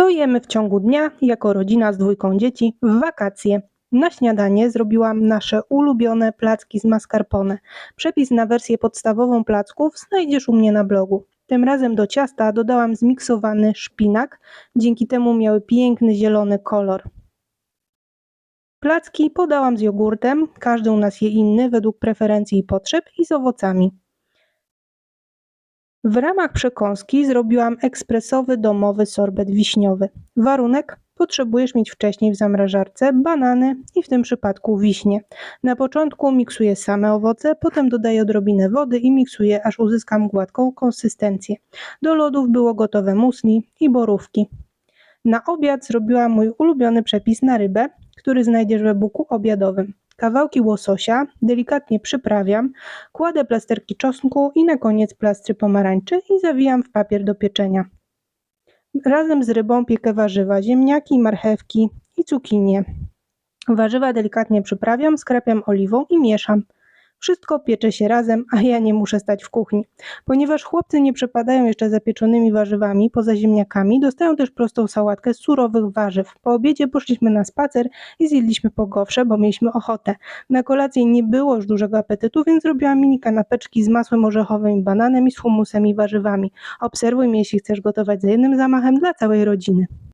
Co jemy w ciągu dnia jako rodzina z dwójką dzieci w wakacje? Na śniadanie zrobiłam nasze ulubione placki z mascarpone. Przepis na wersję podstawową placków znajdziesz u mnie na blogu. Tym razem do ciasta dodałam zmiksowany szpinak, dzięki temu miały piękny zielony kolor. Placki podałam z jogurtem, każdy u nas je inny według preferencji i potrzeb i z owocami. W ramach przekąski zrobiłam ekspresowy domowy sorbet wiśniowy. Warunek: potrzebujesz mieć wcześniej w zamrażarce banany i w tym przypadku wiśnie. Na początku miksuję same owoce, potem dodaję odrobinę wody i miksuję, aż uzyskam gładką konsystencję. Do lodów było gotowe musli i borówki. Na obiad zrobiłam mój ulubiony przepis na rybę, który znajdziesz w e-booku obiadowym. Kawałki łososia delikatnie przyprawiam, kładę plasterki czosnku i na koniec plastry pomarańczy i zawijam w papier do pieczenia. Razem z rybą piekę warzywa, ziemniaki, marchewki i cukinie. Warzywa delikatnie przyprawiam, skrapiam oliwą i mieszam. Wszystko piecze się razem, a ja nie muszę stać w kuchni. Ponieważ chłopcy nie przepadają jeszcze za pieczonymi warzywami poza ziemniakami, dostają też prostą sałatkę z surowych warzyw. Po obiedzie poszliśmy na spacer i zjedliśmy pogowsze, bo mieliśmy ochotę. Na kolację nie było już dużego apetytu, więc zrobiłam mini kanapeczki z masłem orzechowym i bananem i z humusem i warzywami. Obserwuj mnie, jeśli chcesz gotować za jednym zamachem dla całej rodziny.